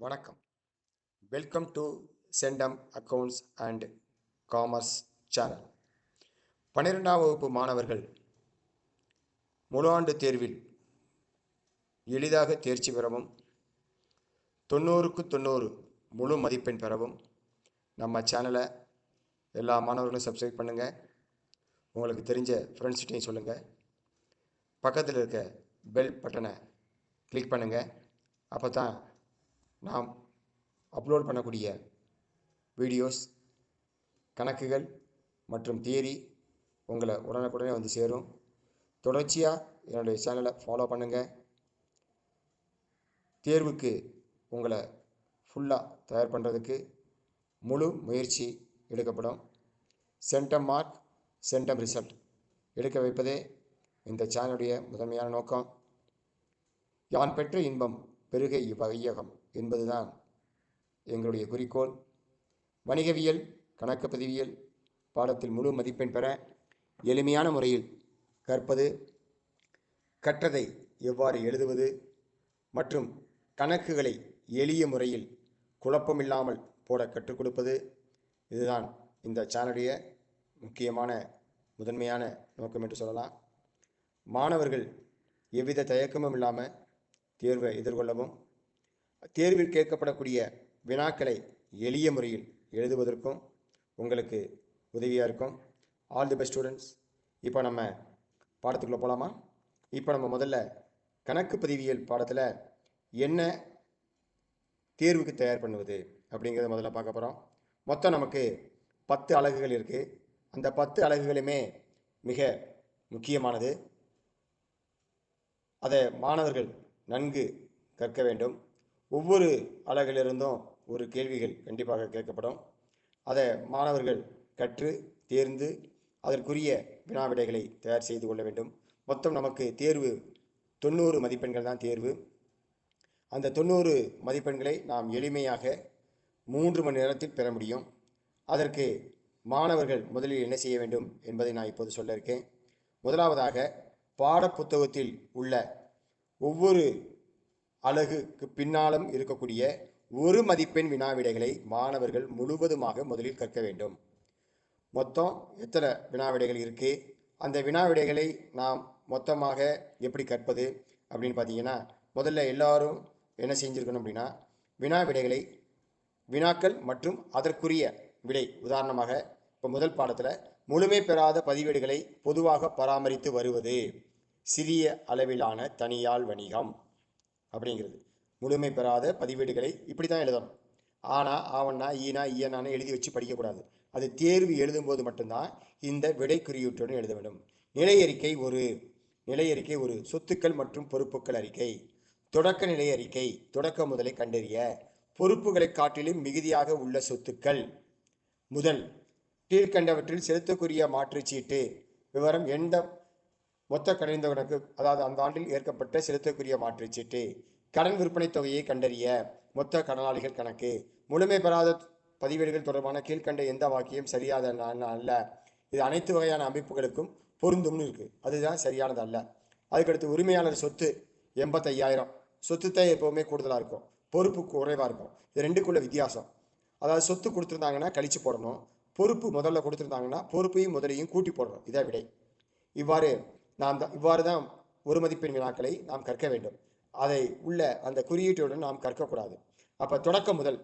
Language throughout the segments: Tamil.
வணக்கம். Welcome to centum accounts and commerce channel பன்னிரெண்டாம் வகுப்பு மாணவர்கள் முழு ஆண்டு தேர்வில் எளிதாக தேர்ச்சி பெறவும் தொண்ணூறுக்கு தொண்ணூறு முழு மதிப்பெண் பெறவும் நம்ம சேனலை எல்லா மாணவர்களும் சப்ஸ்கிரைப் பண்ணுங்கள் உங்களுக்கு தெரிஞ்ச ஃப்ரெண்ட்ஸ்கிட்டையும் சொல்லுங்கள் பக்கத்தில் இருக்க பெல் பட்டனை கிளிக் பண்ணுங்கள் அப்போ தான் நாம் அப்லோட் பண்ணக்கூடிய வீடியோஸ் கணக்குகள் மற்றும் தியரி உங்களை உடனுக்குடனே வந்து சேரும். தொடர்ச்சியாக என்னுடைய சேனலை ஃபாலோ பண்ணுங்கள் தேர்வுக்கு உங்களை ஃபுல்லாக தயார் பண்ணுறதுக்கு முழு முயற்சி எடுக்கப்படும். சென்டம் மார்க் சென்டம் ரிசல்ட் எடுக்க வைப்பதே இந்த சேனலுடைய முதன்மையான நோக்கம். யான் பெற்ற இன்பம் பெருகை இவ்வகையகம். என்பதுதான் எங்களுடைய குறிக்கோள். வணிகவியல் கணக்கு பதிவியல் பாடத்தில் முழு மதிப்பெண் பெற எளிமையான முறையில் கற்பது கற்றதை எவ்வாறு எழுதுவது மற்றும் கணக்குகளை எளிய முறையில் குழப்பமில்லாமல் போட கற்றுக் கொடுப்பது இதுதான் இந்த சேனலுடைய முக்கியமான முதன்மையான நோக்கம் என்று சொல்லலாம். மாணவர்கள் எவ்வித தயக்கமும் இல்லாமல் தேர்வை எதிர்கொள்ளவும் தேர்வில் கேட்கப்படக்கூடிய வினாக்களை எளிய முறையில் எழுதுவதற்கும் உங்களுக்கு உதவியாக இருக்கும். ஆல் தி பெஸ்ட் ஸ்டூடெண்ட்ஸ் இப்போ நம்ம பாடத்துக்குள்ளே போகலாமா இப்போ நம்ம முதல்ல கணக்கு பதிவியல் பாடத்தில் என்ன தேர்வுக்கு தயார் பண்ணுவது அப்படிங்கிறத முதல்ல பார்க்க போகிறோம் மொத்தம் நமக்கு பத்து அலகுகள் இருக்குது அந்த பத்து அலகுகளுமே மிக முக்கியமானது. அதை மாணவர்கள் நன்கு கற்க வேண்டும். ஒவ்வொரு அலகிலிருந்தும் ஒரு கேள்விகள் கண்டிப்பாக கேட்கப்படும். அதை மாணவர்கள் கற்று தேர்ந்து அதற்குரிய வினா விடைகளை தயார் செய்து கொள்ள வேண்டும். மொத்தம் நமக்கு தேர்வு தொண்ணூறு மதிப்பெண்கள் தான் தேர்வு. அந்த தொண்ணூறு மதிப்பெண்களை நாம் எளிமையாக மூன்று மணி நேரத்தில் பெற முடியும். அதற்கு மாணவர்கள் முதலில் என்ன செய்ய வேண்டும் என்பதை நான் இப்போது சொல்ல இருக்கேன். முதலாவதாக பாடப்புத்தகத்தில் உள்ள ஒவ்வொரு அழகுக்கு பின்னாலும் இருக்கக்கூடிய ஒரு மதிப்பெண் வினாவிடைகளை மாணவர்கள் முழுவதுமாக முதலில் கற்க வேண்டும். மொத்தம் எத்தனை வினாவிடைகள் இருக்குது அந்த வினாவிடைகளை நாம் மொத்தமாக எப்படி கற்பது அப்படின்னு பார்த்தீங்கன்னா முதல்ல எல்லாரும் என்ன செஞ்சுருக்கணும் அப்படின்னா வினாவிடைகளை வினாக்கள் மற்றும் அதற்குரிய விடை. உதாரணமாக இப்போ முதல் பாடத்தில் முழுமை பெறாத பதிவேடுகளை பொதுவாக பராமரித்து வருவது. சிறிய அளவிலான தனியால் வணிகம். அப்படிங்கிறது. முழுமை பெறாத பதிவேடுகளை இப்படி தான் எழுதணும். ஆனா ஆவண்ணா ஈனா ஈயனான்னு எழுதி வச்சு படிக்கக்கூடாது. அது தேர்வு எழுதும்போது மட்டும்தான் இந்த விடை குறியீட்டுடன் எழுத வேண்டும். நிலை அறிக்கை ஒரு நிலை அறிக்கை ஒரு சொத்துக்கள் மற்றும் பொறுப்புகள் அறிக்கை. தொடக்க நிலை அறிக்கை தொடக்க முதலை கண்டறிய பொறுப்புகளை காட்டிலும் மிகுதியாக உள்ள சொத்துக்கள். முதல் கீழ்கண்டவற்றில் செலுத்தக்கூடிய மாற்றுச்சீட்டு. விவரம் எந்த மொத்த கணிந்தவனுக்கு கணக்கு அதாவது அந்த ஆண்டில் ஏற்கப்பட்ட செலுத்தக்கூடிய மாற்றுச் சீட்டு கடன் விற்பனை தொகையை கண்டறிய மொத்த கடனாளிகள் கணக்கு. முழுமை பெறாத பதிவேடுகள் தொடர்பான கீழ்கண்ட எந்த வாக்கியம் சரியாத அல்ல. இது அனைத்து வகையான அமைப்புகளுக்கும் பொருந்தும்னு இருக்கு. அதுதான் சரியானது அல்ல. அதுக்கடுத்து உரிமையாளர் சொத்து எண்பத்தையாயிரம். சொத்து தான் எப்போவுமே கூடுதலாக இருக்கும். பொறுப்பு குறைவாக இருக்கும். இது ரெண்டுக்குள்ள வித்தியாசம். அதாவது சொத்து கொடுத்துருந்தாங்கன்னா கழிச்சு போடணும். பொறுப்பு முதல்ல கொடுத்துருந்தாங்கன்னா பொறுப்பையும் முதலையும் கூட்டி போடணும். இதான் விடை. இவ்வாறு நாம் தான் இவ்வாறு தான் ஒரு மதிப்பெண் வினாக்களை நாம் கற்க வேண்டும். அதை உள்ள அந்த குறியீட்டுடன் நாம் கற்கக்கூடாது. அப்போ தொடக்கம் முதல்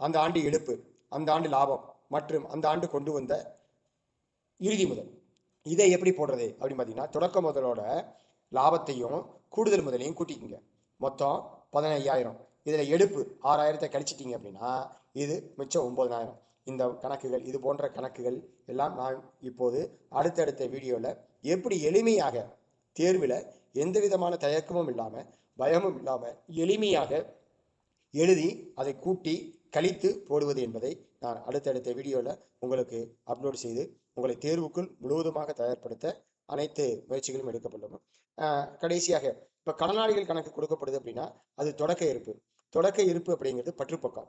அந்த ஆண்டு எடுப்பு அந்த ஆண்டு லாபம் மற்றும் அந்த ஆண்டு கொண்டு வந்த இறுதி முதல் இதை எப்படி போடுறது அப்படின்னு பார்த்தீங்கன்னா தொடக்க முதலோட லாபத்தையும் கூடுதல் முதலையும் கூட்டிக்கிங்க. மொத்தம் பதினையாயிரம். இதில் எடுப்பு ஆறாயிரத்தை கழிச்சிட்டிங்க அப்படின்னா இது மிச்சம் ஒம்பதனாயிரம் இந்த கணக்குகள் இது போன்ற கணக்குகள் எல்லாம் நான் இப்போது அடுத்தடுத்த வீடியோவில் எப்படி எளிமையாக தேர்வில் எந்த விதமான தயக்கமும் இல்லாமல் பயமும் இல்லாமல் எளிமையாக எழுதி அதை கூட்டி கழித்து போடுவது என்பதை நான் அடுத்தடுத்த வீடியோவில் உங்களுக்கு அப்லோட் செய்து உங்களை தேர்வுக்குள் முழுவதுமாக தயார்படுத்த அனைத்து முயற்சிகளும் எடுக்கப்படும். கடைசியாக இப்போ கடனாளிகள் கணக்கு கொடுக்கப்படுது அப்படின்னா அது தொடக்க இருப்பு. தொடக்க இருப்பு அப்படிங்கிறது பற்றுப்பக்கம்.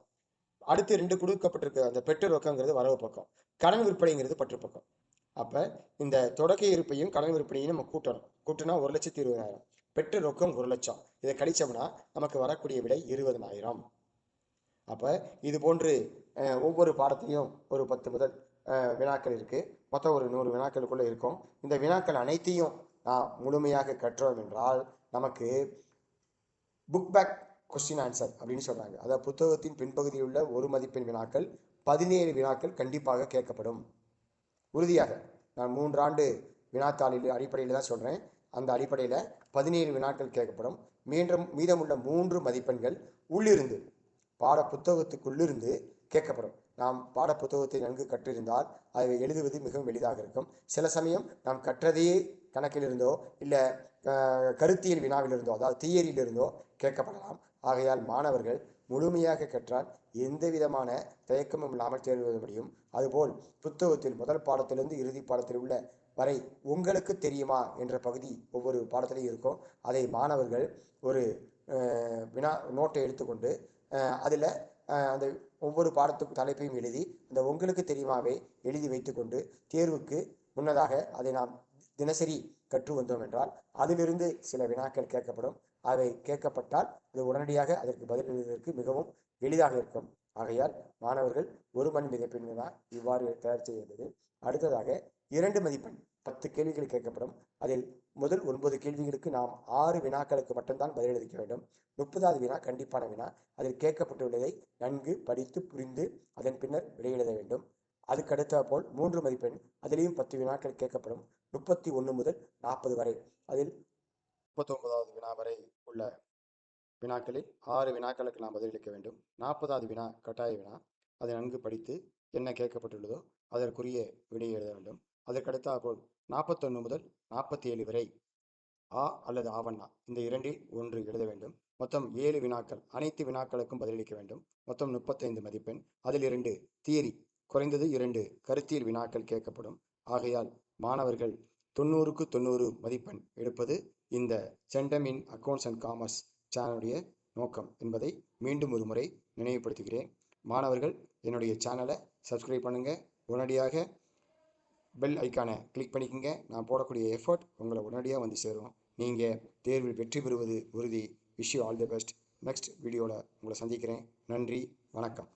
அடுத்து ரெண்டு கொடுக்கப்பட்டிருக்க அந்த பெற்று ரொக்கங்கிறது வரவு பக்கம். கடன் விற்பனைங்கிறது பற்றுப்பக்கம். அப்போ இந்த தொடக்க இருப்பையும் கடன் விற்பனையும் நம்ம கூட்டணும். கூட்டினா ஒரு லட்சத்தி இருபதாயிரம். பெற்ற ரொக்கம் ஒரு லட்சம். இதை கழிச்சோம்னா நமக்கு வரக்கூடிய விடை இருபதனாயிரம். அப்போ இது போன்று ஒவ்வொரு பாடத்தையும் ஒரு பத்து முதல் வினாக்கள் இருக்குது மொத்தம் ஒரு நூறு வினாக்களுக்குள்ளே இருக்கும். இந்த வினாக்கள் அனைத்தையும் நாம் முழுமையாக கற்றோம் என்றால் நமக்கு புக் பேக் கொஸ்டின் ஆன்சர் அப்படின்னு சொல்கிறாங்க அதாவது புத்தகத்தின் பின்பகுதியில் உள்ள ஒரு மதிப்பெண் வினாக்கள் பதினேழு வினாக்கள் கண்டிப்பாக கேட்கப்படும். உறுதியாக நான் மூன்றாண்டு வினாத்தாளில் அடிப்படையில் தான் சொல்கிறேன் அந்த அடிப்படையில் பதினேழு வினாக்கள் கேட்கப்படும். மீண்டும் மீதமுள்ள மூன்று மதிப்பெண்கள் உள்ளிருந்து பாட புத்தகத்துக்குள்ளிருந்து கேட்கப்படும். நாம் பாட புத்தகத்தை நன்கு கற்றிருந்தால் அதை எழுதுவது மிகவும் எளிதாக இருக்கும். சில சமயம் நாம் கற்றதையே கணக்கிலிருந்தோ இல்லை கருத்தியல் வினாவிலிருந்தோ அதாவது தியரியிலிருந்தோ கேட்கப்படலாம். ஆகையால் மாணவர்கள் முழுமையாக கற்றால் எந்த விதமான தயக்கமும் இல்லாமல் தேர்வு முடியும் அதுபோல் புத்தகத்தில் முதல் பாடத்திலிருந்து இறுதி பாடத்தில் உள்ள வரை உங்களுக்கு தெரியுமா என்ற பகுதி ஒவ்வொரு பாடத்திலையும் இருக்கும். அதை மாணவர்கள் ஒரு வினா நோட்டை எடுத்துக்கொண்டு அதில் அந்த ஒவ்வொரு பாடத்துக்கு தலைப்பையும் எழுதி அந்த உங்களுக்கு தெரியுமாவே எழுதி வைத்துக்கொண்டு தேர்வுக்கு முன்னதாக அதை நாம் தினசரி கற்று வந்தோம் என்றால் அதிலிருந்து சில வினாக்கள் கேட்கப்படும். அவை கேட்கப்பட்டால் அது உடனடியாக அதற்கு பதில் எழுதுவதற்கு மிகவும் எளிதாக இருக்கும். ஆகையால் மாணவர்கள் ஒரு மணி மதிப்பெண் தான் இவ்வாறு தயார் செய்கிறது அடுத்ததாக இரண்டு மதிப்பெண் பத்து கேள்விகள் கேட்கப்படும். அதில் முதல் ஒன்பது கேள்விகளுக்கு நாம் ஆறு வினாக்களுக்கு மட்டும்தான் பதிலளிக்க வேண்டும். முப்பதாவது வினா கண்டிப்பான வினா. அதில் கேட்கப்பட்டுள்ளதை நன்கு படித்து புரிந்து அதன் பின்னர் விடையெழுத வேண்டும். அதுக்கடுத்த போல் மூன்று மதிப்பெண் அதிலேயும் பத்து வினாக்கள் கேட்கப்படும். முப்பத்தி ஒன்று முதல் நாற்பது வரை. அதில் முப்பத்தொன்பதாவது வினா வரை உள்ள வினாக்களில் ஆறு வினாக்களுக்கு நாம் பதிலளிக்க வேண்டும். நாற்பதாவது வினா கட்டாய வினா. அதை நன்கு படித்து என்ன கேட்கப்பட்டுள்ளதோ அதற்குரிய விடையை எழுத வேண்டும். அதற்கடுத்த போல் நாற்பத்தொன்று முதல் நாற்பத்தி ஏழு வரை ஆ அல்லது ஆவண்ணா. இந்த இரண்டில் ஒன்று எழுத வேண்டும். மொத்தம் ஏழு வினாக்கள் அனைத்து வினாக்களுக்கும் பதிலளிக்க வேண்டும். மொத்தம் முப்பத்தைந்து மதிப்பெண். அதில் இரண்டு தியரி குறைந்தது இரண்டு கருத்தியல் வினாக்கள் கேட்கப்படும். ஆகையால் மாணவர்கள் தொண்ணூறுக்கு தொண்ணூறு மதிப்பெண் எடுப்பது இந்த centum in accounts and commerce சேனலுடைய நோக்கம் என்பதை மீண்டும் ஒரு முறை நினைவுபடுத்துகிறேன். மாணவர்கள் என்னுடைய சேனலை சப்ஸ்கிரைப் பண்ணுங்கள் உடனடியாக பெல் ஐக்கானை கிளிக் பண்ணிக்கோங்க. நான் போடக்கூடிய எஃபர்ட் உங்களை உடனடியாக வந்து சேரும். நீங்கள் தேர்வில் வெற்றி பெறுவது உறுதி. Wish you all the best next வீடியோவில் உங்களை சந்திக்கிறேன். நன்றி. வணக்கம்.